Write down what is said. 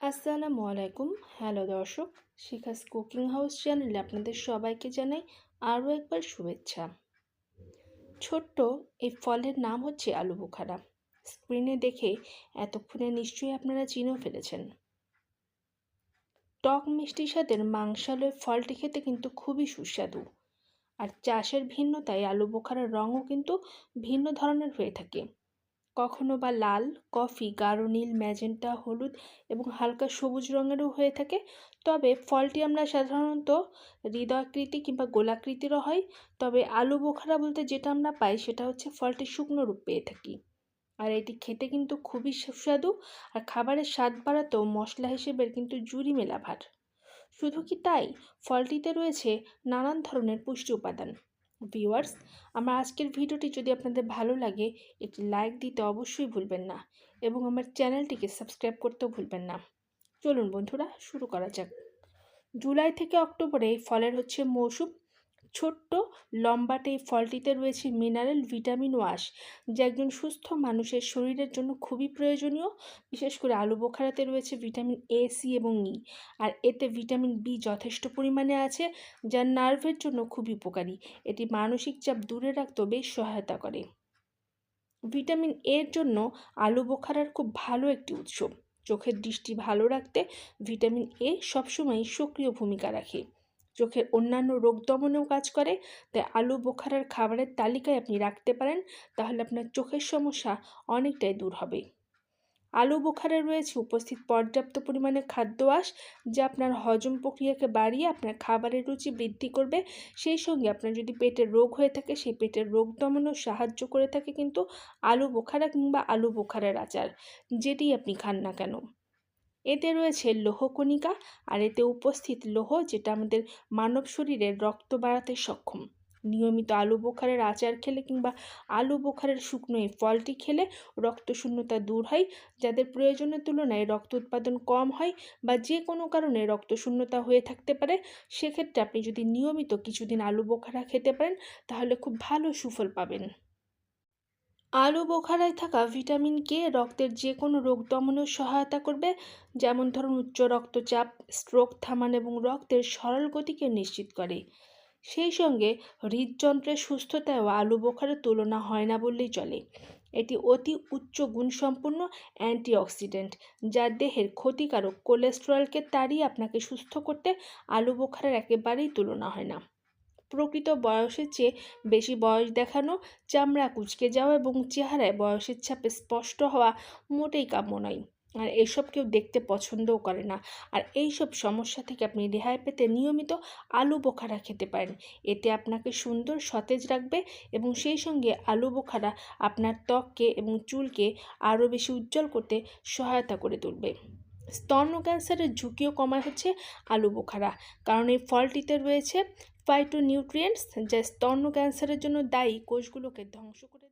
আসসালামু আলাইকুম। হ্যালো দর্শক, শিখাস কুকিং হাউস চ্যানেলে আপনাদের সবাইকে জানাই আরও একবার শুভেচ্ছা। ছোট্ট এই ফলের নাম হচ্ছে আলু বোখারা। স্ক্রিনে দেখে এতক্ষণে নিশ্চয়ই আপনারা চিনেও ফেলেছেন। টক মিষ্টি স্বাদের মাংসালো ফলটি খেতে কিন্তু খুবই সুস্বাদু। আর চাষের ভিন্নতায় আলু বোখারার রঙও কিন্তু ভিন্ন ধরনের হয়ে থাকে। কখনো বা লাল, কফি, গাঢ় নীল, ম্যাজেন্টা, হলুদ এবং হালকা সবুজ রঙেরও হয়ে থাকে। তবে ফলটি আমরা সাধারণত হৃদয়াকৃতি কিংবা গোলাকৃতিরও হয়। তবে আলু বোখারা বলতে যেটা আমরা পাই সেটা হচ্ছে ফলটি শুকনো রূপ পেয়ে থাকি। আর এটি খেতে কিন্তু খুবই সুস্বাদু আর খাবারের স্বাদ বাড়াতেও মশলা হিসেবে কিন্তু জুড়ি মেলা ভার শুধু কি তাই? ফলটিতে রয়েছে নানান ধরনের পুষ্টি উপাদান। ভিউয়ার্স আমার আজকের ভিডিওটি যদি আপনাদের ভালো লাগে, একটি লাইক দিতে অবশ্যই ভুলবেন না এবং আমার চ্যানেলটিকে সাবস্ক্রাইব করতেও ভুলবেন না। চলুন বন্ধুরা, শুরু করা যাক। জুলাই থেকে অক্টোবরে ফলের হচ্ছে মৌসুম ছোট্ট লম্বাটে ফলটিতে রয়েছে মিনারেল ভিটামিন ওয়াশ যা একজন সুস্থ মানুষের শরীরের জন্য খুবই প্রয়োজনীয়। বিশেষ করে আলু বোখারাতে রয়েছে ভিটামিন এ সি এবং ই আর এতে ভিটামিন বি যথেষ্ট পরিমাণে আছে, যা নার্ভের জন্য খুবই উপকারী। এটি মানসিক চাপ দূরে রাখতেও বেশ সহায়তা করে। ভিটামিন এর জন্য আলু বোখারার খুব ভালো একটি উৎস। চোখের দৃষ্টি ভালো রাখতে ভিটামিন এ সবসময় সক্রিয় ভূমিকা রাখে। চোখের অন্যান্য রোগ দমনেও কাজ করে। তাই আলু বোখারার খাবারের তালিকায় আপনি রাখতে পারেন, তাহলে আপনার চোখের সমস্যা অনেকটাই দূর হবে। আলু বোখারে রয়েছে উপস্থিত পর্যাপ্ত পরিমাণে খাদ্য আঁশ, যা আপনার হজম প্রক্রিয়াকে বাড়িয়ে আপনার খাবারের রুচি বৃদ্ধি করবে। সেই সঙ্গে আপনার যদি পেটের রোগ হয়ে থাকে, সেই পেটের রোগ দমনেও সাহায্য করে থাকে কিন্তু আলু বোখারা কিংবা আলু বোখারের আচার, যেটি আপনি খান না কেন। এতে রয়েছে লৌহকণিকা আর এতে উপস্থিত লোহ, যেটা আমাদের মানব শরীরের রক্ত বাড়াতে সক্ষম। নিয়মিত আলু বোখারের আচার খেলে কিংবা আলু বোখারের শুকনো এই ফলটি খেলে রক্তশূন্যতা দূর হয়, যাদের প্রয়োজনের তুলনায় রক্ত উৎপাদন কম হয় বা যে কোনো কারণে রক্তশূন্যতা হয়ে থাকতে পারে, সেক্ষেত্রে আপনি যদি নিয়মিত কিছুদিন আলু বোখারা খেতে পারেন, তাহলে খুব ভালো সুফল পাবেন। আলু বোখারায় থাকা ভিটামিন কে রক্তের যে কোনো রোগ দমনেও সহায়তা করবে, যেমন ধরুন উচ্চ রক্তচাপ, স্ট্রোক, থামান এবং রক্তের সরল গতিকে নিশ্চিত করে। সেই সঙ্গে হৃদযন্ত্রের সুস্থতায়ও আলু বোখারের তুলনা হয় না বললেই চলে। এটি অতি উচ্চ গুণসম্পন্ন অ্যান্টিঅক্সিডেন্ট, যা দেহের ক্ষতিকারক কোলেস্টেরলকে তাড়িয়ে আপনাকে সুস্থ করতে আলু বোখারের একেবারেই তুলনা হয় না। প্রকৃত বয়সের চেয়ে বেশি বয়স দেখানো, চামড়া কুচকে যাওয়া এবং চেহারায় বয়সের ছাপে স্পষ্ট হওয়া মোটেই কাম্য নয়। আর এসব কেউ দেখতে পছন্দও করে না। আর এই সব সমস্যা থেকে আপনি রেহাই পেতে নিয়মিত আলু বোখারা খেতে পারেন। এতে আপনাকে সুন্দর সতেজ রাখবে এবং সেই সঙ্গে আলু বোখারা আপনার ত্বককে এবং চুলকে আরও বেশি উজ্জ্বল করতে সহায়তা করে তুলবে। স্তন্য ক্যান্সারের ঝুঁকিও কমায় হচ্ছে আলু বোখারা। কারণ এই ফলটিতে রয়েছে ফাইটোনিউট্রিয়েন্টস যা স্তন্য ক্যান্সারের জন্য দায়ী কোষগুলোকে ধ্বংস করে